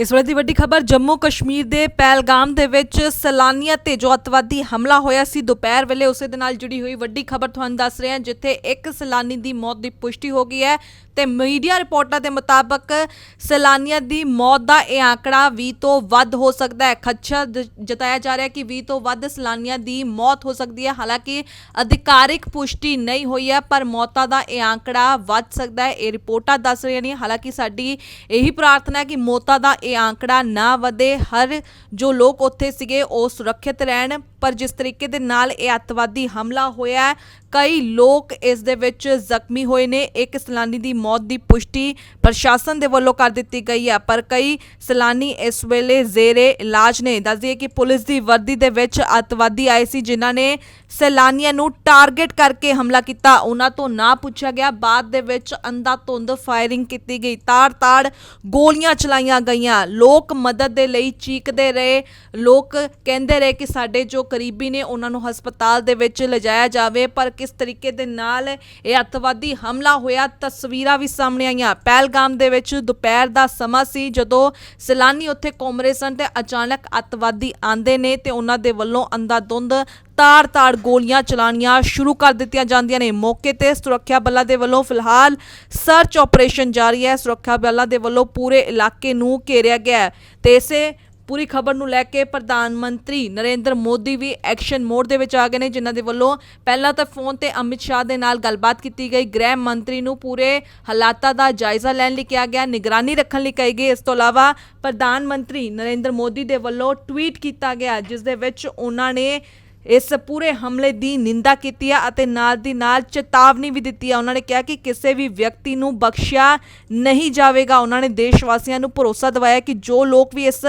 ਇਸ ਵੇਲੇ ਦੀ ਵੱਡੀ ਖਬਰ, ਜੰਮੂ ਕਸ਼ਮੀਰ ਦੇ ਪਹਿਲਗਾਮ ਦੇ ਵਿੱਚ ਸੈਲਾਨੀਆਂ ਤੇ ਜੋ ਅਤਵਾਦੀ ਹਮਲਾ ਹੋਇਆ ਸੀ ਦੁਪਹਿਰ ਵੇਲੇ, ਉਸੇ ਦੇ ਨਾਲ ਜੁੜੀ ਹੋਈ ਵੱਡੀ ਖਬਰ ਤੁਹਾਨੂੰ ਦੱਸ ਰਹੇ ਹਾਂ, ਜਿੱਥੇ ਇੱਕ ਸੈਲਾਨੀ ਦੀ ਮੌਤ ਦੀ ਪੁਸ਼ਟੀ ਹੋ ਗਈ ਹੈ। ਤੇ ਮੀਡੀਆ ਰਿਪੋਰਟਾਂ ਦੇ ਮੁਤਾਬਕ ਸੈਲਾਨੀਆਂ ਦੀ ਮੌਤ ਦਾ ਇਹ ਆંકੜਾ 20 ਤੋਂ ਵੱਧ ਹੋ ਸਕਦਾ ਹੈ। ਖੱਛਾ ਜਤਾਇਆ ਜਾ ਰਿਹਾ ਕਿ 20 ਤੋਂ ਵੱਧ ਸੈਲਾਨੀਆਂ ਦੀ ਮੌਤ ਹੋ ਸਕਦੀ ਹੈ। ਹਾਲਾਂਕਿ ਅਧਿਕਾਰਿਕ ਪੁਸ਼ਟੀ ਨਹੀਂ ਹੋਈ ਹੈ, ਪਰ ਮੌਤਾਂ ਦਾ ਇਹ ਆંકੜਾ ਵੱਧ ਸਕਦਾ ਹੈ। ਇਹ ਰਿਪੋਰਟਾਂ ਦੱਸ ਰਹੀਆਂ ਨੇ। ਹਾਲਾਂਕਿ ਸਾਡੀ ਇਹੀ ਪ੍ਰਾਰਥਨਾ ਹੈ ਕਿ ਮੌਤਾਂ ਦਾ ਇਹ ਆંકੜਾ ਨਾ ਵਧੇ। ਹਰ ਜੋ ਲੋਕ ਉੱਥੇ ਸੀਗੇ, ਉਹ ਸੁਰੱਖਿਅਤ ਰਹਿਣ। ਪਰ ਜਿਸ ਤਰੀਕੇ ਦੇ ਨਾਲ ਇਹ ਅੱਤਵਾਦੀ ਹਮਲਾ ਹੋਇਆ ਹੈ, ਕਈ ਲੋਕ ਇਸ ਦੇ ਵਿੱਚ ਜ਼ਖਮੀ ਹੋਏ ਨੇ। ਇੱਕ ਸੈਲਾਨੀ ਦੀ ਮੌਤ ਦੀ ਪੁਸ਼ਟੀ ਪ੍ਰਸ਼ਾਸਨ ਦੇ ਵੱਲੋਂ ਕਰ ਦਿੱਤੀ ਗਈ ਹੈ ਪਰ ਕਈ ਸੈਲਾਨੀ ਇਸ ਵੇਲੇ ਜ਼ੇਰੇ ਇਲਾਜ ਨੇ। ਦੱਸ ਕਿ ਪੁਲਿਸ ਦੀ ਵਰਦੀ ਦੇ ਵਿੱਚ ਅੱਤਵਾਦੀ ਆਏ ਸੀ ਜਿਨ੍ਹਾਂ ਨੇ ਸੈਲਾਨੀਆਂ ਨੂੰ ਟਾਰਗੇਟ ਕਰਕੇ ਹਮਲਾ ਕੀਤਾ। ਉਹਨਾਂ ਤੋਂ ਨਾ ਪੁੱਛਿਆ ਗਿਆ। ਬਾਅਦ ਦੇ ਵਿੱਚ ਅੰਧਾਧੁੰਦ ਫਾਇਰਿੰਗ ਕੀਤੀ ਗਈ। ਤਾੜ-ਤਾੜ ਗੋਲੀਆਂ ਚਲਾਈਆਂ ਗਈਆਂ। ਲੋਕ ਮਦਦ ਦੇ ਲਈ ਚੀਕਦੇ ਰਹੇ। ਲੋਕ ਕਹਿੰਦੇ ਰਹੇ ਕਿ ਸਾਡੇ ਜੋ ਕਰੀਬੀ ਨੇ ਉਹਨਾਂ ਨੂੰ ਹਸਪਤਾਲ ਦੇ ਵਿੱਚ ਲਿਜਾਇਆ ਜਾਵੇ, ਪਰ ਕਿਸ ਤਰੀਕੇ ਦੇ ਨਾਲ ਇਹ ਅੱਤਵਾਦੀ ਹਮਲਾ ਹੋਇਆ, ਤਸਵੀਰਾਂ ਵੀ ਸਾਹਮਣੇ ਆਈਆਂ। ਪਹਿਲਗਾਮ ਦੇ ਵਿੱਚ ਦੁਪਹਿਰ ਦਾ ਸਮਾਂ ਸੀ, ਜਦੋਂ ਸੈਲਾਨੀ ਉੱਥੇ ਘੁੰਮ ਰਹੇ ਸਨ ਤੇ ਅਚਾਨਕ ਅੱਤਵਾਦੀ ਆਂਦੇ ਨੇ ਤੇ ਉਹਨਾਂ ਦੇ ਵੱਲੋਂ ਅੰਧਾਧੁੰਦ ਤਾੜ-ਤਾੜ ਗੋਲੀਆਂ ਚਲਾਣੀਆਂ ਸ਼ੁਰੂ ਕਰ ਦਿੱਤੀਆਂ ਜਾਂਦੀਆਂ ਨੇ। ਮੌਕੇ ਤੇ ਸੁਰੱਖਿਆ ਬਲਾਂ ਦੇ ਵੱਲੋਂ ਫਿਲਹਾਲ ਸਰਚ ਆਪਰੇਸ਼ਨ ਜਾਰੀ ਹੈ। ਸੁਰੱਖਿਆ ਬਲਾਂ ਦੇ ਵੱਲੋਂ ਪੂਰੇ ਇਲਾਕੇ ਨੂੰ ਘੇਰਿਆ ਗਿਆ ਹੈ ਤੇ ਇਸੇ ਪੂਰੀ ਖਬਰ ਨੂੰ ਲੈ ਕੇ ਪ੍ਰਧਾਨ ਮੰਤਰੀ ਨਰਿੰਦਰ ਮੋਦੀ ਵੀ ਐਕਸ਼ਨ ਮੋਡ ਦੇ ਵਿੱਚ ਆ ਗਏ ਨੇ, ਜਿਨ੍ਹਾਂ ਦੇ ਵੱਲੋਂ ਪਹਿਲਾਂ ਤਾਂ ਫੋਨ ਤੇ ਅਮਿਤ ਸ਼ਾਹ ਦੇ ਨਾਲ ਗੱਲਬਾਤ ਕੀਤੀ ਗਈ। ਗ੍ਰਹਿ ਮੰਤਰੀ ਨੂੰ ਪੂਰੇ ਹਾਲਾਤਾਂ ਦਾ ਜਾਇਜ਼ਾ ਲੈਣ ਲਈ ਕਿਹਾ ਗਿਆ, ਨਿਗਰਾਨੀ ਰੱਖਣ ਲਈ ਕਹੀ ਗਈ। ਇਸ ਤੋਂ ਇਲਾਵਾ ਪ੍ਰਧਾਨ ਮੰਤਰੀ ਨਰਿੰਦਰ ਮੋਦੀ ਦੇ ਵੱਲੋਂ ਟਵੀਟ ਕੀਤਾ ਗਿਆ, ਜਿਸ ਦੇ ਵਿੱਚ ਉਹਨਾਂ ਨੇ ਇਸ ਪੂਰੇ ਹਮਲੇ ਦੀ ਨਿੰਦਾ ਕੀਤੀ ਹੈ ਅਤੇ ਨਾਲ ਦੀ ਨਾਲ ਚੇਤਾਵਨੀ ਵੀ ਦਿੱਤੀ ਹੈ ਉਹਨਾਂ ਨੇ ਕਿਹਾ ਕਿ ਕਿਸੇ ਵੀ ਵਿਅਕਤੀ ਨੂੰ ਬਖਸ਼ਿਆ ਨਹੀਂ ਜਾਵੇਗਾ। ਉਹਨਾਂ ਨੇ ਦੇਸ਼ ਵਾਸੀਆਂ ਨੂੰ ਭਰੋਸਾ ਦਿਵਾਇਆ ਕਿ ਜੋ ਲੋਕ ਵੀ ਇਸ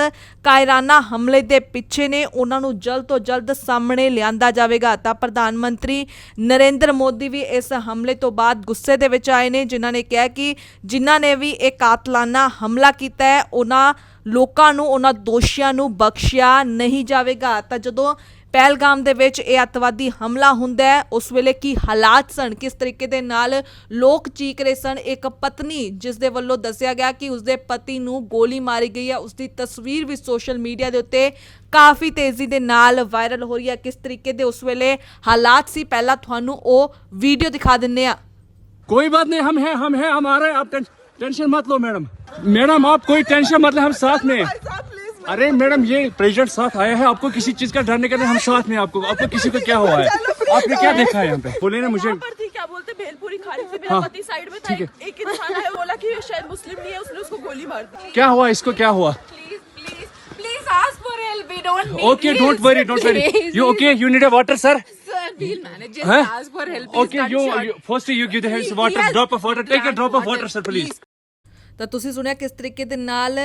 ਕਾਇਰਾਨਾ ਹਮਲੇ ਦੇ ਪਿੱਛੇ ਨੇ, ਉਹਨਾਂ ਨੂੰ ਜਲਦ ਤੋਂ ਜਲਦ ਸਾਹਮਣੇ ਲਿਆਂਦਾ ਜਾਵੇਗਾ। ਤਾਂ ਪ੍ਰਧਾਨ ਮੰਤਰੀ ਨਰਿੰਦਰ ਮੋਦੀ ਵੀ ਇਸ ਹਮਲੇ ਤੋਂ ਬਾਅਦ ਗੁੱਸੇ ਦੇ ਵਿੱਚ ਆਏ ਨੇ, ਜਿਨ੍ਹਾਂ ਨੇ ਕਿਹਾ ਕਿ ਜਿਨ੍ਹਾਂ ਨੇ ਵੀ ਇਹ ਕਾਤਲਾਨਾ ਹਮਲਾ ਕੀਤਾ ਹੈ, ਉਹਨਾਂ ਲੋਕਾਂ ਨੂੰ, ਉਹਨਾਂ ਦੋਸ਼ੀਆਂ ਨੂੰ ਬਖਸ਼ਿਆ ਨਹੀਂ ਜਾਵੇਗਾ। ਤਾਂ ਜਦੋਂ ਪਹਿਲਗਾਮ ਦੇ ਵਿੱਚ ਇਹ ਅੱਤਵਾਦੀ ਹਮਲਾ ਹੁੰਦਾ ਹੈ ਉਸ ਵੇਲੇ ਕੀ ਹਾਲਾਤ ਸਨ ਕਿਸ ਤਰੀਕੇ ਦੇ ਨਾਲ ਲੋਕ ਚੀਕ ਰਹੇ ਸਨ ਇੱਕ ਪਤਨੀ ਜਿਸ ਦੇ ਵੱਲੋਂ ਦੱਸਿਆ ਗਿਆ ਕਿ ਉਸਦੇ ਪਤੀ ਨੂੰ ਗੋਲੀ ਮਾਰੀ ਗਈ ਹੈ ਉਸ ਦੀ ਤਸਵੀਰ ਵੀ ਸੋਸ਼ਲ ਮੀਡੀਆ ਦੇ ਉੱਤੇ ਕਾਫੀ ਤੇਜ਼ੀ ਦੇ ਨਾਲ ਵਾਇਰਲ ਹੋ ਰਹੀ ਹੈ ਕਿਸ ਤਰੀਕੇ ਦੇ ਉਸ ਵੇਲੇ ਹਾਲਾਤ ਸੀ ਪਹਿਲਾਂ ਤੁਹਾਨੂੰ ਉਹ ਵੀਡੀਓ ਦਿਖਾ ਦਿੰਨੇ ਆ कोई बात नहीं हम हैं हम हैं हमारे आप टें, टेंशन मत लो मैडम मैडम आप कोई टेंशन मत ले हम साथ में हैं। अरे मैडम ये प्रेसिडेंट साथ आया है आपको किसी चीज का डर नहीं करना हम साथ में हैं आपको आपको किसी को क्या हुआ है आपने क्या देखा है यहाँ पे बोले ना मुझे वहाँ पर थी क्या बोलते भेलपुरी खाड़ी से मेरा हाँ, पति साइड में था ठीक एक, एक इंसान है बोला कि ये शायद मुस्लिम नहीं है उसने उसको गोली मार दी क्या हुआ इसको क्या हुआ Please, please, please ask for help. We don't need okay please, don't worry don't worry please, you okay you need a water sir Sir, we'll manage. Just Huh? ask for help. Please, okay cut you short. First you give the He- water he has drop of water take a drank drop of water, water sir please ਤਾਂ ਤੁਸੀਂ ਸੁਣਿਆ ਕਿਸ ਤਰੀਕੇ ਦੇ ਨਾਲ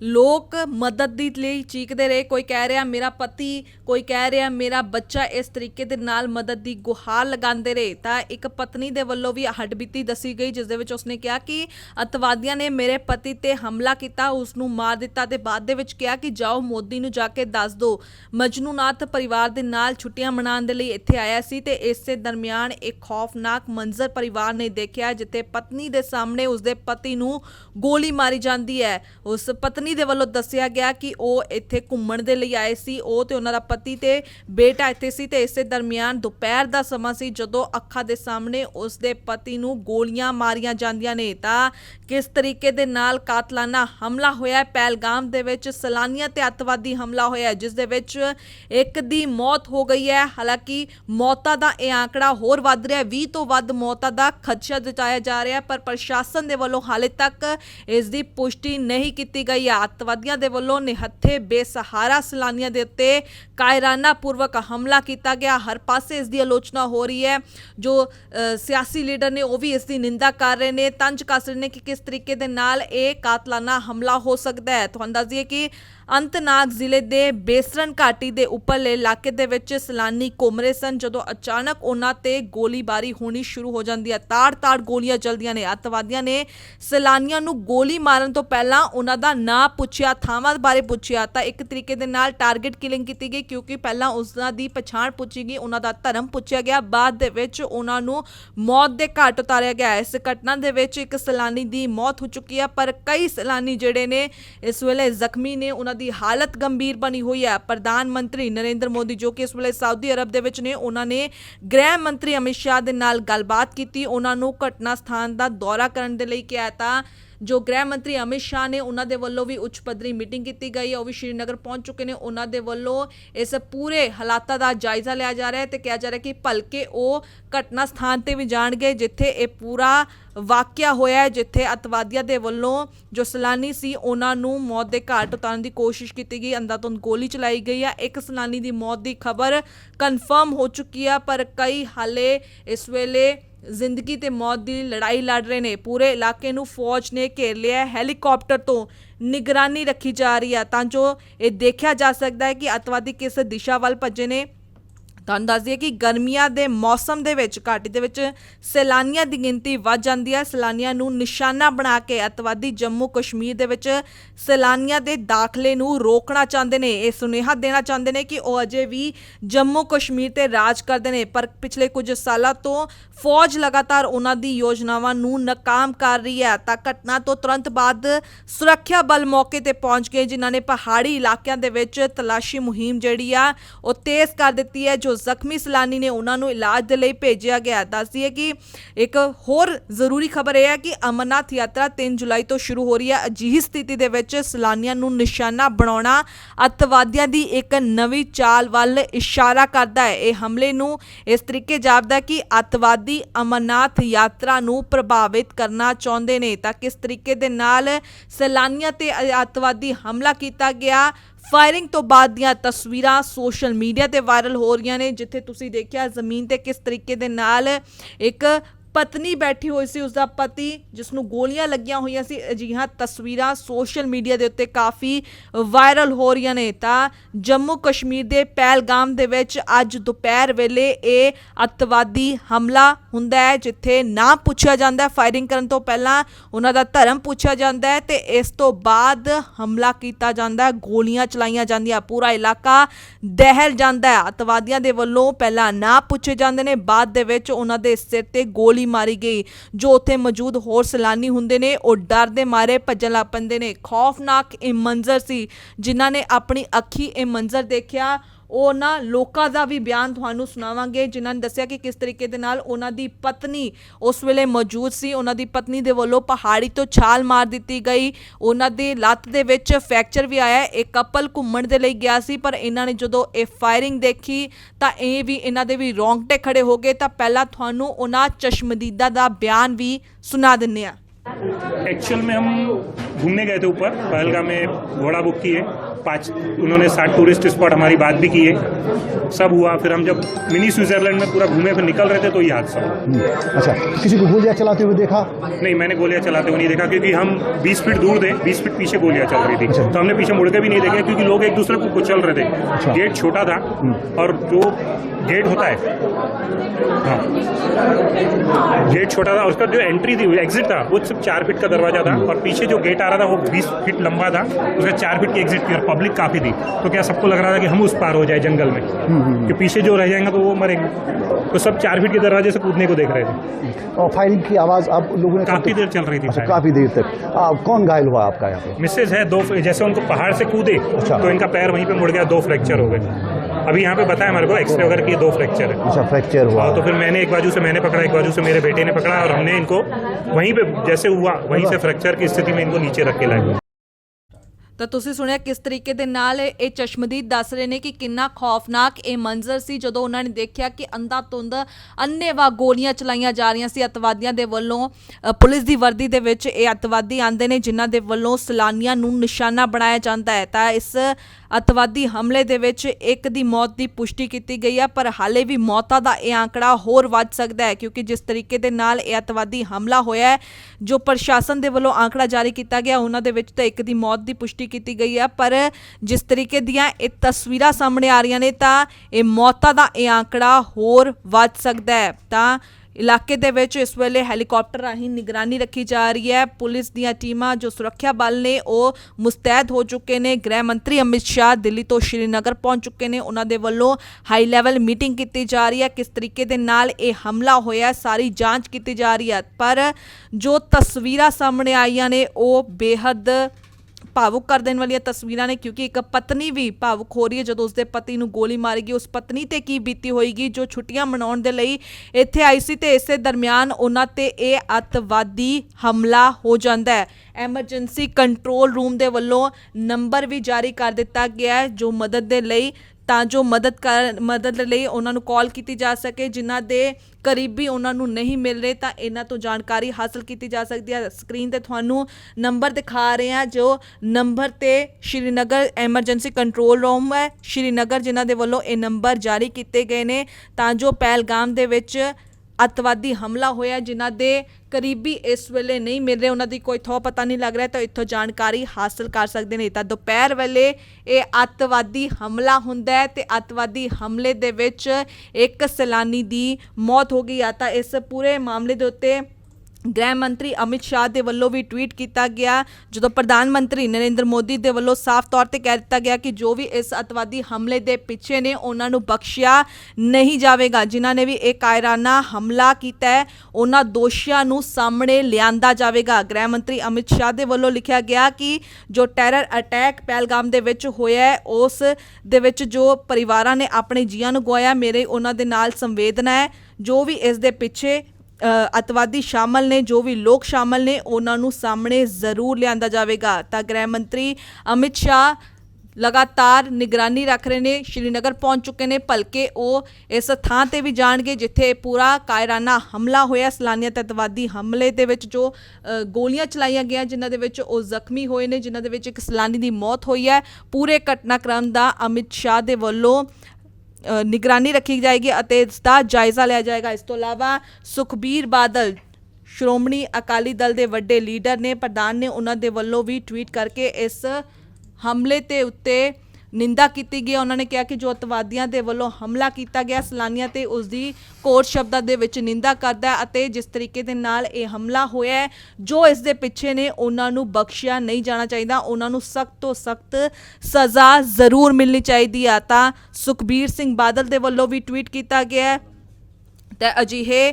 ਲੋਕ ਮਦਦ ਦੀ ਲਈ ਚੀਕਦੇ ਰਹੇ, ਕੋਈ ਕਹਿ ਰਿਹਾ ਮੇਰਾ ਪਤੀ, ਕੋਈ ਕਹਿ ਰਿਹਾ ਮੇਰਾ ਬੱਚਾ ਇਸ ਤਰੀਕੇ ਦੇ ਨਾਲ ਮਦਦ ਦੀ ਗੁਹਾਰ ਲਗਾਉਂਦੇ ਰਹੇ, ਤਾਂ ਇੱਕ ਪਤਨੀ ਦੇ ਵੱਲੋਂ ਵੀ ਹੱਡਬੀਤੀ ਦੱਸੀ ਗਈ, ਜਿਸ ਦੇ ਵਿੱਚ ਉਸਨੇ ਕਿਹਾ ਕਿ ਅਤਵਾਦੀਆਂ ਨੇ ਮੇਰੇ ਪਤੀ ਤੇ ਹਮਲਾ ਕੀਤਾ ਉਸ ਨੂੰ ਮਾਰ ਦਿੱਤਾ ਤੇ ਬਾਅਦ ਦੇ ਵਿੱਚ ਕਿਹਾ ਕਿ ਜਾਓ ਮੋਦੀ ਨੂੰ ਜਾ ਕੇ ਦੱਸ ਦਿਓ ਮਜਨੂਨਾਥ ਪਰਿਵਾਰ ਦੇ ਨਾਲ ਛੁੱਟੀਆਂ ਮਨਾਉਣ ਦੇ ਲਈ ਇੱਥੇ ਆਇਆ ਸੀ ਤੇ ਇਸੇ ਦਰਮਿਆਨ ਇੱਕ ਖੌਫਨਾਕ ਮੰਜ਼ਰ ਪਰਿਵਾਰ ਨੇ ਦੇਖਿਆ, ਜਿੱਥੇ ਪਤਨੀ ਦੇ ਸਾਹਮਣੇ ਉਸਦੇ ਪਤੀ ਨੂੰ ਗੋਲੀ ਮਾਰੀ ਜਾਂਦੀ ਹੈ। ਉਸ ਪਤਨੀ ਦੇ ਵੱਲੋਂ ਦੱਸਿਆ ਗਿਆ ਕਿ ਉਹ ਇੱਥੇ ਘੁੰਮਣ ਦੇ ਲਈ ਆਏ ਸੀ ਉਹ ਤੇ ਉਹਨਾਂ ਦਾ ਪਤੀ ਤੇ ਬੇਟਾ ਇੱਥੇ ਸੀ ਤੇ ਇਸੇ ਦਰਮਿਆਨ ਦੁਪਹਿਰ ਦਾ ਸਮਾਂ ਸੀ ਜਦੋਂ ਅੱਖਾਂ ਦੇ ਸਾਹਮਣੇ ਉਸਦੇ ਪਤੀ ਨੂੰ ਗੋਲੀਆਂ ਮਾਰੀਆਂ ਜਾਂਦੀਆਂ ਨੇ ਤਾਂ ਕਿਸ ਤਰੀਕੇ ਦੇ ਨਾਲ ਕਾਤਲਾਨਾ ਹਮਲਾ ਹੋਇਆ ਪਹਿਲਗਾਮ ਦੇ ਵਿੱਚ ਸੈਲਾਨੀਆਂ ਤੇ ਅੱਤਵਾਦੀ ਹਮਲਾ ਹੋਇਆ ਹੈ, ਜਿਸ ਦੇ ਵਿੱਚ ਇੱਕ ਦੀ ਮੌਤ ਹੋ ਗਈ ਹੈ ਹਾਲਾਂਕਿ ਮੌਤਾਂ ਦਾ ਇਹ ਆંકੜਾ ਹੋਰ ਵੱਧ ਰਿਹਾ ਹੈ 20 ਤੋਂ ਵੱਧ ਮੌਤਾਂ ਦਾ ਖਦਸ਼ਾ ਜਤਾਇਆ ਜਾ ਰਿਹਾ ਪਰ ਪ੍ਰਸ਼ਾਸਨ ਦੇ ਵੱਲੋਂ ਹਾਲੇ ਤੱਕ ਇਸ ਦੀ ਪੁਸ਼ਟੀ ਨਹੀਂ ਕੀਤੀ ਗਈ ਆ। ਅੱਤਵਾਦੀਆਂ ਦੇ ਵੱਲੋਂ ਨਿਹੱਥੇ ਬੇਸਹਾਰਾ ਸੈਲਾਨੀਆਂ ਦੇ ਉੱਤੇ ਕਾਇਰਾਨਾ ਪੂਰਵਕ ਹਮਲਾ ਕੀਤਾ ਗਿਆ। ਹਰ ਪਾਸੇ ਇਸ ਦੀ ਆਲੋਚਨਾ ਹੋ ਰਹੀ ਹੈ। ਜੋ ਸਿਆਸੀ ਲੀਡਰ ਨੇ ਉਹ ਵੀ ਇਸ ਦੀ ਨਿੰਦਾ ਕਰ ਰਹੇ ਨੇ। ਤੰਜ ਕੱਸ ਰਹੇ ਨੇ ਕਿ ਕਿਸ ਤਰੀਕੇ ਦੇ ਨਾਲ ਇਹ ਕਾਤਲਾਨਾ ਹਮਲਾ ਹੋ ਸਕਦਾ ਹੈ। ਤੁਹਾਨੂੰ ਦੱਸ ਦਈਏ ਕਿ ਅੰਤਨਾਗ ਜ਼ਿਲ੍ਹੇ ਦੇ ਬੇਸਰਨ ਘਾਟੀ ਦੇ ਉੱਪਰਲੇ ਇਲਾਕੇ ਦੇ ਵਿੱਚ ਸੈਲਾਨੀ ਘੁੰਮ ਰਹੇ ਸਨ। ਜਦੋਂ ਅਚਾਨਕ ਉਹਨਾਂ ਤੇ ਗੋਲੀਬਾਰੀ ਹੋਣੀ ਸ਼ੁਰੂ ਹੋ ਜਾਂਦੀ ਹੈ, ਤਾੜ-ਤਾੜ ਗੋਲੀਆਂ ਚੱਲਦੀਆਂ ਨੇ। ਅੱਤਵਾਦੀਆਂ ਨੇ ਸੈਲਾਨੀਆਂ ਨੂੰ ਗੋਲੀ ਮਾਰਨ ਤੋਂ ਪਹਿਲਾਂ ਉਹਨਾਂ ਦਾ ਨਾਂ ਪੁੱਛਿਆ, ਥਾਵਾਂ ਬਾਰੇ ਪੁੱਛਿਆ, ਤਾਂ ਇੱਕ ਤਰੀਕੇ ਦੇ ਨਾਲ ਟਾਰਗੇਟ ਕਿਲਿੰਗ ਕੀਤੀ ਗਈ ਕਿਉਂਕਿ ਪਹਿਲਾਂ ਉਸਦਾ ਦੀ ਪਛਾਣ ਪੁੱਛੀ ਗਈ, ਉਹਨਾਂ ਦਾ ਧਰਮ ਪੁੱਛਿਆ ਗਿਆ। ਬਾਅਦ ਦੇ ਵਿੱਚ ਉਹਨਾਂ ਨੂੰ ਮੌਤ ਦੇ ਘਾਟ ਉਤਾਰਿਆ ਗਿਆ। ਇਸ ਘਟਨਾ ਦੇ ਵਿੱਚ ਇੱਕ ਸੈਲਾਨੀ ਦੀ ਮੌਤ ਹੋ ਚੁੱਕੀ ਹੈ, ਪਰ ਕਈ ਸੈਲਾਨੀ ਜਿਹੜੇ ਨੇ, ਇਸ ਵੇਲੇ ਜ਼ਖਮੀ ਨੇ, ਉਹਨਾਂ ਦੀ ਹਾਲਤ ਗੰਭੀਰ ਬਣੀ ਹੋਈ ਹੈ। ਪ੍ਰਧਾਨ ਮੰਤਰੀ ਨਰਿੰਦਰ ਮੋਦੀ, ਜੋ ਕਿ ਇਸ ਵੇਲੇ ਸਾਊਦੀ ਅਰਬ ਦੇ ਵਿੱਚ ਨੇ, ਉਹਨਾਂ ਨੇ ਗ੍ਰਹਿ ਮੰਤਰੀ ਅਮਿਤ ਸ਼ਾਹ ਦੇ ਨਾਲ ਗੱਲਬਾਤ ਕੀਤੀ। ਉਹਨਾਂ ਨੂੰ ਘਟਨਾ ਸਥਾਨ ਦਾ ਦੌਰਾ ਕਰਨ ਦੇ ਲਈ ਕਿਹਾ ਤਾਂ ਜੋ ਗ੍ਰਹਿ ਮੰਤਰੀ ਅਮਿਤ ਸ਼ਾਹ ਨੇ ਉਹਨਾਂ ਦੇ ਵੱਲੋਂ ਵੀ ਉੱਚ ਪੱਧਰੀ ਮੀਟਿੰਗ ਕੀਤੀ ਗਈ ਹੈ, ਉਹ ਵੀ ਸ਼੍ਰੀਨਗਰ ਪਹੁੰਚ ਚੁੱਕੇ ਨੇ। ਉਹਨਾਂ ਦੇ ਵੱਲੋਂ ਇਸ ਪੂਰੇ ਹਾਲਾਤਾਂ ਦਾ ਜਾਇਜ਼ਾ ਲਿਆ ਜਾ ਰਿਹਾ ਹੈ ਤੇ ਕਿਹਾ ਜਾ ਰਿਹਾ ਕਿ ਭਲਕੇ ਉਹ ਘਟਨਾ ਸਥਾਨ ਤੇ ਵੀ ਜਾਣਗੇ, ਜਿੱਥੇ ਇਹ ਪੂਰਾ ਵਾਕਿਆ ਹੋਇਆ ਹੈ ਜਿੱਥੇ ਅਤਵਾਦੀਆਂ ਦੇ ਵੱਲੋਂ ਜੋ ਸੈਲਾਨੀ ਸੀ, ਉਹਨਾਂ ਨੂੰ ਮੌਤ ਦੇ ਘਾਟ ਉਤਾਰਨ ਦੀ ਕੋਸ਼ਿਸ਼ ਕੀਤੀ ਗਈ, ਅੰਧਾਧੁੰਦ ਗੋਲੀ ਚਲਾਈ ਗਈ ਹੈ। ਇੱਕ ਸੈਲਾਨੀ ਦੀ ਮੌਤ ਦੀ ਖਬਰ ਕਨਫਰਮ ਹੋ ਚੁੱਕੀ ਆ ਪਰ ਕਈ ਹਾਲੇ ਇਸ ਵੇਲੇ ਜ਼ਿੰਦਗੀ ਤੇ ਮੌਤ ਦੀ ਲੜਾਈ ਲੜ ਰਹੇ ਨੇ। ਪੂਰੇ ਇਲਾਕੇ ਨੂੰ ਫੌਜ ਨੇ ਘੇਰ ਲਿਆ ਹੈ। ਹੈਲੀਕਾਪਟਰ ਤੋਂ ਨਿਗਰਾਨੀ ਰੱਖੀ ਜਾ ਰਹੀ ਹੈ ਤਾਂ ਜੋ ਇਹ ਦੇਖਿਆ ਜਾ ਸਕਦਾ ਹੈ ਕਿ ਅਤਵਾਦੀ ਕਿਸ ਦਿਸ਼ਾ ਵੱਲ ਭੱਜੇ ਨੇ। ਤੁਹਾਨੂੰ ਦੱਸ ਦਈਏ ਕਿ ਗਰਮੀਆਂ ਦੇ ਮੌਸਮ ਦੇ ਵਿੱਚ, ਘਾਟੀ ਦੇ ਵਿੱਚ ਸੈਲਾਨੀਆਂ ਦੀ ਗਿਣਤੀ ਵੱਧ ਜਾਂਦੀ ਹੈ। ਸੈਲਾਨੀਆਂ ਨੂੰ ਨਿਸ਼ਾਨਾ ਬਣਾ ਕੇ ਅਤਵਾਦੀ ਜੰਮੂ ਕਸ਼ਮੀਰ ਦੇ ਵਿੱਚ ਸੈਲਾਨੀਆਂ ਦੇ ਦਾਖਲੇ ਨੂੰ ਰੋਕਣਾ ਚਾਹੁੰਦੇ ਨੇ। ਇਹ ਸੁਨੇਹਾ ਦੇਣਾ ਚਾਹੁੰਦੇ ਨੇ ਕਿ ਉਹ ਅਜੇ ਵੀ ਜੰਮੂ ਕਸ਼ਮੀਰ ਤੇ ਰਾਜ ਕਰਦੇ ਨੇ। ਪਰ ਪਿਛਲੇ ਕੁਝ ਸਾਲਾਂ ਤੋਂ ਫੌਜ ਲਗਾਤਾਰ ਉਹਨਾਂ ਦੀ ਯੋਜਨਾਵਾਂ ਨੂੰ ਨਾਕਾਮ ਕਰ ਰਹੀ ਹੈ। ਤਾਂ ਘਟਨਾ ਤੋਂ ਤੁਰੰਤ ਬਾਅਦ ਸੁਰੱਖਿਆ ਬਲ ਮੌਕੇ ਤੇ ਪਹੁੰਚ ਗਏ, ਜਿਨ੍ਹਾਂ ਨੇ ਪਹਾੜੀ ਇਲਾਕਿਆਂ ਦੇ ਵਿੱਚ ਤਲਾਸ਼ੀ ਮੁਹਿੰਮ ਜਿਹੜੀ ਆ, ਉਹ ਤੇਜ਼ ਕਰ ਦਿੱਤੀ ਹੈ, ਜੋ ਜ਼ਖਮੀ ਸੈਲਾਨੀ ਨੇ ਉਹਨਾਂ ਨੂੰ ਇਲਾਜ ਦੇ ਲਈ ਭੇਜਿਆ ਗਿਆ। ਦੱਸਦੀ ਹੈ ਕਿ ਇੱਕ ਹੋਰ ਜ਼ਰੂਰੀ ਖਬਰ ਇਹ ਹੈ ਕਿ ਅਮਰਨਾਥ ਯਾਤਰਾ 3 ਜੁਲਾਈ ਤੋਂ ਸ਼ੁਰੂ ਹੋ ਰਹੀ ਹੈ। ਅਜਿਹੀ ਸਥਿਤੀ ਦੇ ਵਿੱਚ ਸੈਲਾਨੀਆਂ ਨੂੰ ਨਿਸ਼ਾਨਾ ਬਣਾਉਣਾ ਅੱਤਵਾਦੀਆਂ ਦੀ ਇੱਕ ਨਵੀਂ ਚਾਲ ਵੱਲ ਇਸ਼ਾਰਾ ਕਰਦਾ ਹੈ। ਇਹ ਹਮਲੇ ਨੂੰ ਇਸ ਤਰੀਕੇ ਜਾਪਦਾ ਕਿ ਅੱਤਵਾਦੀ ਅਮਰਨਾਥ ਯਾਤਰਾ ਨੂੰ ਪ੍ਰਭਾਵਿਤ ਕਰਨਾ ਚਾਹੁੰਦੇ ਨੇ ਤਾਂ ਕਿਸ ਤਰੀਕੇ ਦੇ ਨਾਲ ਸੈਲਾਨੀਆਂ ਤੇ ਅੱਤਵਾਦੀ ਹਮਲਾ ਕੀਤਾ ਗਿਆ ਫਾਇਰਿੰਗ ਤੋਂ ਬਾਅਦ ਦੀਆਂ ਤਸਵੀਰਾਂ ਸੋਸ਼ਲ ਮੀਡੀਆ ਤੇ ਵਾਇਰਲ ਹੋ ਰਹੀਆਂ ਨੇ, ਜਿੱਥੇ ਤੁਸੀਂ ਦੇਖਿਆ ਜ਼ਮੀਨ ਤੇ ਕਿਸ ਤਰੀਕੇ ਦੇ ਨਾਲ ਇੱਕ ਪਤਨੀ ਬੈਠੀ ਹੋਈ ਸੀ, ਉਸਦਾ ਪਤੀ ਜਿਸ ਨੂੰ ਗੋਲੀਆਂ ਲੱਗੀਆਂ ਹੋਈਆਂ ਸੀ, ਅਜਿਹੀਆਂ ਤਸਵੀਰਾਂ ਸੋਸ਼ਲ ਮੀਡੀਆ ਦੇ ਉੱਤੇ ਕਾਫੀ ਵਾਇਰਲ ਹੋ ਰਹੀਆਂ ਨੇ। ਤਾਂ ਜੰਮੂ ਕਸ਼ਮੀਰ ਦੇ ਪਹਿਲਗਾਮ ਦੇ ਵਿੱਚ ਅੱਜ ਦੁਪਹਿਰ ਵੇਲੇ ਇਹ ਅੱਤਵਾਦੀ ਹਮਲਾ ਹੁੰਦਾ ਹੈ, ਜਿੱਥੇ ਨਾ ਪੁੱਛਿਆ ਜਾਂਦਾ ਹੈ। ਫਾਇਰਿੰਗ ਕਰਨ ਤੋਂ ਪਹਿਲਾਂ ਉਹਨਾਂ ਦਾ ਧਰਮ ਪੁੱਛਿਆ ਜਾਂਦਾ ਹੈ ਤੇ ਇਸ ਤੋਂ ਬਾਅਦ ਹਮਲਾ ਕੀਤਾ ਜਾਂਦਾ ਹੈ। ਗੋਲੀਆਂ ਚਲਾਈਆਂ ਜਾਂਦੀਆਂ, ਪੂਰਾ ਇਲਾਕਾ ਦਹਿਲ ਜਾਂਦਾ ਹੈ। ਅੱਤਵਾਦੀਆਂ ਦੇ ਵੱਲੋਂ ਪਹਿਲਾਂ ਨਾ ਪੁੱਛੇ ਜਾਂਦੇ ਨੇ, ਬਾਅਦ ਦੇ ਵਿੱਚ ਉਹਨਾਂ ਦੇ ਸਿਰ ਤੇ ਗੋਲੀ ਮਾਰੀ ਗਈ। ਜੋ ਉੱਥੇ ਮੌਜੂਦ ਹੋਰ ਸੈਲਾਨੀ ਹੁੰਦੇ ਨੇ, ਉਹ ਡਰ ਦੇ ਮਾਰੇ, ਭੱਜਣ ਲੱਗ ਪੈਂਦੇ ਨੇ। ਖੌਫਨਾਕ ਇਹ ਮੰਜ਼ਰ ਸੀ, ਜਿਨ੍ਹਾਂ ਨੇ ਆਪਣੀ ਅੱਖੀ ਇਹ ਮੰਜ਼ਰ ਦੇਖਿਆ। ਉਹਨਾਂ ਲੋਕਾਂ ਦਾ ਵੀ ਬਿਆਨ ਤੁਹਾਨੂੰ ਸੁਣਾਵਾਂਗੇ, ਜਿਨ੍ਹਾਂ ਨੇ ਦੱਸਿਆ ਕਿ ਕਿਸ ਤਰੀਕੇ ਦੇ ਨਾਲ ਉਹਨਾਂ ਦੀ ਪਤਨੀ ਉਸ ਵੇਲੇ ਮੌਜੂਦ ਸੀ। ਉਹਨਾਂ ਦੀ ਪਤਨੀ ਦੇ ਵੱਲੋਂ ਪਹਾੜੀ ਤੋਂ ਛਾਲ ਮਾਰ ਦਿੱਤੀ ਗਈ। ਉਹਨਾਂ ਦੀ ਲੱਤ ਦੇ ਵਿੱਚ ਫ੍ਰੈਕਚਰ ਵੀ ਆਇਆ। ਇਹ ਕਪਲ ਘੁੰਮਣ ਦੇ ਲਈ ਗਿਆ ਸੀ, ਪਰ ਇਹਨਾਂ ਨੇ ਜਦੋਂ ਇਹ ਫਾਇਰਿੰਗ ਦੇਖੀ, ਤਾਂ ਇਹ ਵੀ ਇਹਨਾਂ ਦੇ ਵੀ ਰੌਂਗਟੇ ਖੜੇ ਹੋ ਗਏ। ਤਾਂ ਪਹਿਲਾਂ ਤੁਹਾਨੂੰ ਉਹਨਾਂ ਚਸ਼ਮਦੀਦਾ ਦਾ ਬਿਆਨ ਵੀ ਸੁਣਾ ਦਿੰਨੇ ਆ एक्चुअल में हम घूमने गए थे ऊपर पहलगाम में घोड़ा बुक किए पाँच उन्होंने सात टूरिस्ट स्पॉट हमारी बात भी की है। सब हुआ फिर हम जब मिनी स्विट्जरलैंड में पूरा घूमे फिर निकल रहे थे तो ये हादसा अच्छा किसी को गोलियाँ चलाते हुए देखा? नहीं मैंने गोलियाँ चलाते हुए नहीं देखा क्योंकि हम 20 फीट दूर थे 20 फीट पीछे गोलियाँ चल रही थी। अच्छा। तो हमने पीछे मुड़ के भी नहीं देखे क्योंकि लोग एक दूसरे को कुचल रहे थे। अच्छा। गेट छोटा था और जो गेट होता है हाँ। गेट छोटा था उसका जो एंट्री थी एग्जिट था वो चार फीट का दरवाज़ा था और पीछे जो गेट आ रहा था वो बीस फीट लंबा था। उसका चार फीट की एग्जिट थी और पब्लिक काफ़ी थी। तो क्या सबको लग रहा था कि हम उस पार हो जाए जंगल में? कि पीछे जो रह जाएँगे तो वो मरेंगे। तो सब चार फीट के दरवाजे से कूदने को देख रहे थे। और फायरिंग की आवाज़ आप लोगों ने काफ़ी देर चल रही थी अच्छा काफ़ी देर तक। आ, कौन घायल हुआ आपका यहाँ पे? मिसेज है दो जैसे उनको पहाड़ से कूदे अच्छा। तो इनका पैर वहीं पे मुड़ गया दो फ्रैक्चर हो गए। अभी यहाँ पे बताया हमारे को एक्सरे वगैरह की दो फ्रैक्चर है। अच्छा फ्रैक्चर हुआ। आ, तो फिर मैंने एक बाजू से मैंने पकड़ा एक बाजू से मेरे बेटे ने पकड़ा और हमने इनको वहीं पे जैसे हुआ वहीं से फ्रैक्चर की स्थिति में इनको नीचे रख के लाए। ਤਾਂ ਤੁਸੀਂ ਸੁਣਿਆ ਕਿਸ ਤਰੀਕੇ ਦੇ ਨਾਲ ਇਹ ਚਸ਼ਮਦੀਦ ਦੱਸ ਰਹੇ ਨੇ ਕਿ ਕਿੰਨਾ ਖੌਫਨਾਕ ਇਹ ਮੰਜ਼ਰ ਸੀ ਜਦੋਂ ਉਹਨਾਂ ਨੇ ਦੇਖਿਆ ਕਿ ਅੰਧਾ ਤੁੰਦ ਅੰਨੇਵਾ ਗੋਲੀਆਂ ਚਲਾਈਆਂ ਜਾ ਰਹੀਆਂ ਸੀ ਅਤਵਾਦੀਆਂ ਦੇ ਵੱਲੋਂ। ਪੁਲਿਸ ਦੀ ਵਰਦੀ ਦੇ ਵਿੱਚ ਇਹ ਅਤਵਾਦੀ ਆਂਦੇ ਨੇ ਜਿਨ੍ਹਾਂ ਦੇ ਵੱਲੋਂ ਸੈਲਾਨੀਆਂ ਨੂੰ ਨਿਸ਼ਾਨਾ ਬਣਾਇਆ ਜਾਂਦਾ ਹੈ। ਤਾਂ ਇਸ ਅਤਵਾਦੀ ਹਮਲੇ ਦੇ ਵਿੱਚ ਇੱਕ ਦੀ ਮੌਤ ਦੀ ਪੁਸ਼ਟੀ ਕੀਤੀ ਗਈ ਹੈ, ਪਰ ਹਾਲੇ ਵੀ ਮੌਤਾਂ ਦਾ ਇਹ ਆંકੜਾ ਹੋਰ ਵੱਧ ਸਕਦਾ ਹੈ ਕਿਉਂਕਿ ਜਿਸ ਤਰੀਕੇ ਦੇ ਨਾਲ ਇਹ ਅਤਵਾਦੀ ਹਮਲਾ ਹੋਇਆ ਹੈ, ਜੋ ਪ੍ਰਸ਼ਾਸਨ ਦੇ ਵੱਲੋਂ ਆંકੜਾ ਜਾਰੀ ਕੀਤਾ ਗਿਆ, ਉਹਨਾਂ ਦੇ ਵਿੱਚ ਤਾਂ ਇੱਕ ਦੀ ਮੌਤ ਦੀ ਪੁਸ਼ਟੀ ਕੀਤੀ ਗਈ ਹੈ, ਪਰ ਜਿਸ ਤਰੀਕੇ ਦੀਆਂ ਇਹ ਤਸਵੀਰਾਂ ਸਾਹਮਣੇ ਆ ਰਹੀਆਂ ਨੇ, ਤਾਂ ਇਹ ਮੌਤਾਂ ਦਾ ਇਹ ਆંકੜਾ ਹੋਰ ਵੱਧ ਸਕਦਾ ਹੈ। ਤਾਂ ਇਲਾਕੇ ਦੇ ਵਿੱਚ ਇਸ ਵੇਲੇ ਹੈਲੀਕਾਪਟਰ ਰਾਹੀਂ ਨਿਗਰਾਨੀ ਰੱਖੀ ਜਾ ਰਹੀ ਹੈ। ਪੁਲਿਸ ਦੀਆਂ ਟੀਮਾਂ ਜੋ ਸੁਰੱਖਿਆ ਬਲ ਨੇ, ਉਹ ਮੁਸਤੈਦ ਹੋ ਚੁੱਕੇ ਨੇ। ਗ੍ਰਹਿ ਮੰਤਰੀ ਅਮਿਤ ਸ਼ਾਹ ਦਿੱਲੀ ਤੋਂ ਸ਼੍ਰੀਨਗਰ ਪਹੁੰਚ ਚੁੱਕੇ ਨੇ। ਉਹਨਾਂ ਦੇ ਵੱਲੋਂ ਹਾਈ ਲੈਵਲ ਮੀਟਿੰਗ ਕੀਤੀ ਜਾ ਰਹੀ ਹੈ। ਕਿਸ ਤਰੀਕੇ ਦੇ ਨਾਲ ਇਹ ਹਮਲਾ ਹੋਇਆ ਸਾਰੀ ਜਾਂਚ ਕੀਤੀ ਜਾ ਰਹੀ ਹੈ। ਪਰ ਜੋ ਤਸਵੀਰਾਂ ਸਾਹਮਣੇ ਆਈਆਂ ਨੇ, ਉਹ ਬੇਹੱਦ ਭਾਵੁਕ ਕਰ ਦੇਣ ਵਾਲੀਆਂ ਤਸਵੀਰਾਂ ਨੇ, ਕਿਉਂਕਿ ਇੱਕ ਪਤਨੀ ਵੀ ਭਾਵੁਕ ਹੋ ਰਹੀ ਹੈ। ਜਦੋਂ ਉਸਦੇ ਪਤੀ ਨੂੰ ਗੋਲੀ ਮਾਰੀ ਗਈ, ਉਸ ਪਤਨੀ ਤੇ ਕੀ ਬੀਤੀ ਹੋਏਗੀ, ਜੋ ਛੁੱਟੀਆਂ ਮਨਾਉਣ ਦੇ ਲਈ ਇੱਥੇ ਆਈ ਸੀ ਤੇ ਇਸੇ ਦਰਮਿਆਨ ਉਹਨਾਂ ਤੇ ਇਹ ਅੱਤਵਾਦੀ ਹਮਲਾ ਹੋ ਜਾਂਦਾ ਹੈ। ਐਮਰਜੈਂਸੀ ਕੰਟਰੋਲ ਰੂਮ ਦੇ ਵੱਲੋਂ ਨੰਬਰ ਵੀ ਜਾਰੀ ਕਰ ਦਿੱਤਾ ਗਿਆ ਹੈ, ਜੋ ਮਦਦ ਦੇ ਲਈ ਤਾਂ ਜੋ ਮਦਦ ਕਰ, ਮਦਦ ਲਈ ਉਹਨਾਂ ਨੂੰ ਕਾਲ ਕੀਤੀ ਜਾ ਸਕੇ, ਜਿਨ੍ਹਾਂ ਦੇ ਕਰੀਬੀ ਉਹਨਾਂ ਨੂੰ ਨਹੀਂ ਮਿਲ ਰਹੇ, ਤਾਂ ਇਹਨਾਂ ਤੋਂ ਜਾਣਕਾਰੀ ਹਾਸਲ ਕੀਤੀ ਜਾ ਸਕਦੀ ਹੈ। ਸਕਰੀਨ ਤੇ ਤੁਹਾਨੂੰ ਨੰਬਰ ਦਿਖਾ ਰਹੇ ਹਾਂ, ਜੋ ਨੰਬਰ ਤੇ ਸ਼੍ਰੀਨਗਰ ਐਮਰਜੈਂਸੀ ਕੰਟਰੋਲ ਰੂਮ ਹੈ। ਸ਼੍ਰੀਨਗਰ ਜਿਨ੍ਹਾਂ ਦੇ ਵੱਲੋਂ ਇਹ ਨੰਬਰ ਜਾਰੀ ਕੀਤੇ ਗਏ ਨੇ, ਤਾਂ ਜੋ ਪਹਿਲਗਾਮ ਦੇ ਵਿੱਚ ਅੱਤਵਾਦੀ ਹਮਲਾ ਹੋਇਆ ਜਿਨ੍ਹਾਂ ਦੇ ਕਰੀਬੀ ਇਸ ਵੇਲੇ ਨਹੀਂ ਮਿਲ ਰਹੇ, ਉਹਨਾਂ ਦੀ ਕੋਈ ਥੋ ਪਤਾ ਨਹੀਂ ਲੱਗ ਰਿਹਾ, ਤਾਂ ਇੱਥੋਂ ਜਾਣਕਾਰੀ ਹਾਸਲ ਕਰ ਸਕਦੇ ਨੇ। ਤਾਂ ਦੁਪਹਿਰ ਵੇਲੇ ਇਹ ਅੱਤਵਾਦੀ ਹਮਲਾ ਹੁੰਦਾ ਹੈ ਤੇ ਅੱਤਵਾਦੀ ਹਮਲੇ ਦੇ ਵਿੱਚ ਇੱਕ ਸੈਲਾਨੀ ਦੀ ਮੌਤ ਹੋ ਗਈ ਆ। ਤਾਂ ਇਸ ਪੂਰੇ ਮਾਮਲੇ ਦੇ ਉੱਤੇ ਗ੍ਰਹਿ ਮੰਤਰੀ ਅਮਿਤ ਸ਼ਾਹ ਦੇ ਵੱਲੋਂ ਵੀ ਟਵੀਟ ਕੀਤਾ ਗਿਆ, ਜਦੋਂ ਪ੍ਰਧਾਨ ਮੰਤਰੀ ਨਰਿੰਦਰ ਮੋਦੀ ਦੇ ਵੱਲੋਂ ਸਾਫ਼ ਤੌਰ ਤੇ ਕਹਿ ਦਿੱਤਾ ਗਿਆ ਕਿ ਜੋ ਵੀ ਇਸ ਅਤਵਾਦੀ ਹਮਲੇ ਦੇ ਪਿੱਛੇ ਨੇ, ਉਹਨਾਂ ਨੂੰ ਬਖਸ਼ਿਆ ਨਹੀਂ ਜਾਵੇਗਾ। ਜਿਨ੍ਹਾਂ ਨੇ ਵੀ ਇਹ ਕਾਇਰਾਨਾ ਹਮਲਾ ਕੀਤਾ ਹੈ, ਉਹਨਾਂ ਦੋਸ਼ੀਆਂ ਨੂੰ ਸਾਹਮਣੇ ਲਿਆਂਦਾ ਜਾਵੇਗਾ। ਗ੍ਰਹਿ ਮੰਤਰੀ ਅਮਿਤ ਸ਼ਾਹ ਦੇ ਵੱਲੋਂ ਲਿਖਿਆ ਗਿਆ ਕਿ ਜੋ ਟੈਰਰ ਅਟੈਕ ਪਹਿਲਗਾਮ ਦੇ ਵਿੱਚ ਹੋਇਆ ਹੈ, ਉਸ ਦੇ ਵਿੱਚ ਜੋ ਪਰਿਵਾਰਾਂ ਨੇ ਆਪਣੇ ਜੀਆਂ ਨੂੰ ਗਵਾਇਆ, ਮੇਰੇ ਉਹਨਾਂ ਦੇ ਨਾਲ ਸੰਵੇਦਨਾ ਹੈ। ਜੋ ਵੀ ਇਸ ਦੇ ਪਿੱਛੇ ਅਤਵਾਦੀ ਸ਼ਾਮਲ ਨੇ, ਜੋ ਵੀ ਲੋਕ ਸ਼ਾਮਲ ਨੇ, ਉਹਨਾਂ ਨੂੰ ਸਾਹਮਣੇ ਜ਼ਰੂਰ ਲਿਆਂਦਾ ਜਾਵੇਗਾ। ਤਾਂ ਗ੍ਰਹਿ ਮੰਤਰੀ ਅਮਿਤ ਸ਼ਾਹ ਲਗਾਤਾਰ ਨਿਗਰਾਨੀ ਰੱਖ ਰਹੇ ਨੇ, ਸ਼੍ਰੀਨਗਰ ਪਹੁੰਚ ਚੁੱਕੇ ਨੇ, ਭਲਕੇ ਉਹ ਇਸ ਥਾਂ ਤੇ ਵੀ ਜਾਣਗੇ, ਜਿੱਥੇ ਪੂਰਾ ਕਾਇਰਾਨਾ ਹਮਲਾ ਹੋਇਆ। ਸਲਾਨੀਆ ਤਤਵਾਦੀ ਹਮਲੇ ਦੇ ਵਿੱਚ ਜੋ ਗੋਲੀਆਂ ਚਲਾਈਆਂ ਗਈਆਂ, ਜਿਨ੍ਹਾਂ ਦੇ ਵਿੱਚ ਉਹ ਜ਼ਖਮੀ ਹੋਏ ਨੇ, ਜਿਨ੍ਹਾਂ ਦੇ ਵਿੱਚ ਇੱਕ ਸਲਾਨੀ ਦੀ ਮੌਤ ਹੋਈ ਹੈ। ਪੂਰੇ ਘਟਨਾਕ੍ਰਮ ਦਾ ਅਮਿਤ ਸ਼ਾਹ ਦੇ ਵੱਲੋਂ ਨਿਗਰਾਨੀ ਰੱਖੀ ਜਾਏਗੀ ਅਤੇ ਇਸ ਦਾ ਜਾਇਜ਼ਾ ਲਿਆ ਜਾਏਗਾ। ਇਸ ਤੋਂ ਇਲਾਵਾ ਸੁਖਬੀਰ ਬਾਦਲ, ਸ਼੍ਰੋਮਣੀ ਅਕਾਲੀ ਦਲ ਦੇ ਵੱਡੇ ਲੀਡਰ ਨੇ, ਪ੍ਰਧਾਨ ਨੇ ਉਹਨਾਂ ਦੇ ਵੱਲੋਂ ਵੀ ਟਵੀਟ ਕਰਕੇ ਇਸ ਹਮਲੇ ਤੇ ਉੱਤੇ ਨਿੰਦਾ ਕੀਤੀ ਗਈ ਹੈ। ਉਹਨਾਂ ਨੇ ਕਿਹਾ ਕਿ ਜੋ ਅਤਵਾਦੀਆਂ ਦੇ ਵੱਲੋਂ ਹਮਲਾ ਕੀਤਾ ਗਿਆ, ਸਲਾਨੀਆਂ ਤੇ ਉਸ ਦੀ ਕੋਟ ਸ਼ਬਦਾਂ ਦੇ ਵਿੱਚ ਨਿੰਦਾ ਕਰਦਾ ਹੈ ਅਤੇ ਜਿਸ ਤਰੀਕੇ ਦੇ ਨਾਲ ਇਹ ਹਮਲਾ ਹੋਇਆ ਹੈ, ਜੋ ਇਸ ਦੇ ਪਿੱਛੇ ਨੇ ਉਹਨਾਂ ਨੂੰ ਬਖਸ਼ਿਆ ਨਹੀਂ ਜਾਣਾ ਚਾਹੀਦਾ। ਉਹਨਾਂ ਨੂੰ ਸਖਤ ਤੋਂ ਸਖਤ ਸਜ਼ਾ ਜ਼ਰੂਰ ਮਿਲਣੀ ਚਾਹੀਦੀ ਆ ਤਾਂ ਸੁਖਬੀਰ ਸਿੰਘ ਬਾਦਲ ਦੇ ਵੱਲੋਂ ਵੀ ਟਵੀਟ ਕੀਤਾ ਗਿਆ ਹੈ। ਤੇ ਅਜਿਹੇ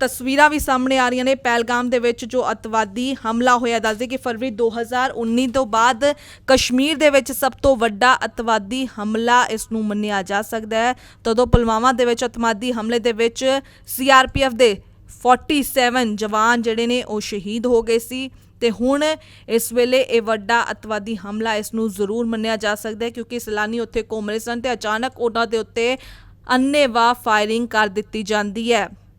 ਤਸਵੀਰਾਂ ਵੀ ਸਾਹਮਣੇ ਆ ਰਹੀਆਂ ਨੇ ਪਹਿਲਗਾਮ ਦੇ ਵਿੱਚ ਜੋ ਅਤਵਾਦੀ ਹਮਲਾ ਹੋਇਆ। ਦੱਸਦੇ ਕਿ ਫਰਵਰੀ 2019 ਤੋਂ ਬਾਅਦ ਕਸ਼ਮੀਰ ਦੇ ਵਿੱਚ ਸਭ ਤੋਂ ਵੱਡਾ ਅਤਵਾਦੀ ਹਮਲਾ ਇਸ ਨੂੰ ਮੰਨਿਆ ਜਾ ਸਕਦਾ ਹੈ। ਤਦੋਂ ਪੁਲਵਾਮਾ ਦੇ ਵਿੱਚ ਅਤਵਾਦੀ ਹਮਲੇ ਦੇ ਵਿੱਚ ਸੀਆਰਪੀਐਫ ਦੇ 47 ਜਵਾਨ ਜਿਹੜੇ ਨੇ ਉਹ ਸ਼ਹੀਦ ਹੋ ਗਏ ਸੀ ਤੇ ਹੁਣ ਇਸ ਵੇਲੇ ਇਹ ਵੱਡਾ ਅਤਵਾਦੀ ਹਮਲਾ ਇਸ ਨੂੰ ਜ਼ਰੂਰ ਮੰਨਿਆ ਜਾ ਸਕਦਾ ਹੈ ਕਿਉਂਕਿ ਸੈਲਾਨੀ ਉੱਥੇ ਘੁੰਮ ਰਹੇ ਸਨ ਤੇ ਅਚਾਨਕ ਉਹਨਾਂ ਦੇ ਉੱਤੇ ਅੰਨੇਵਾਹ ਫਾਇਰਿੰਗ ਕਰ ਦਿੱਤੀ ਜਾਂਦੀ ਹੈ।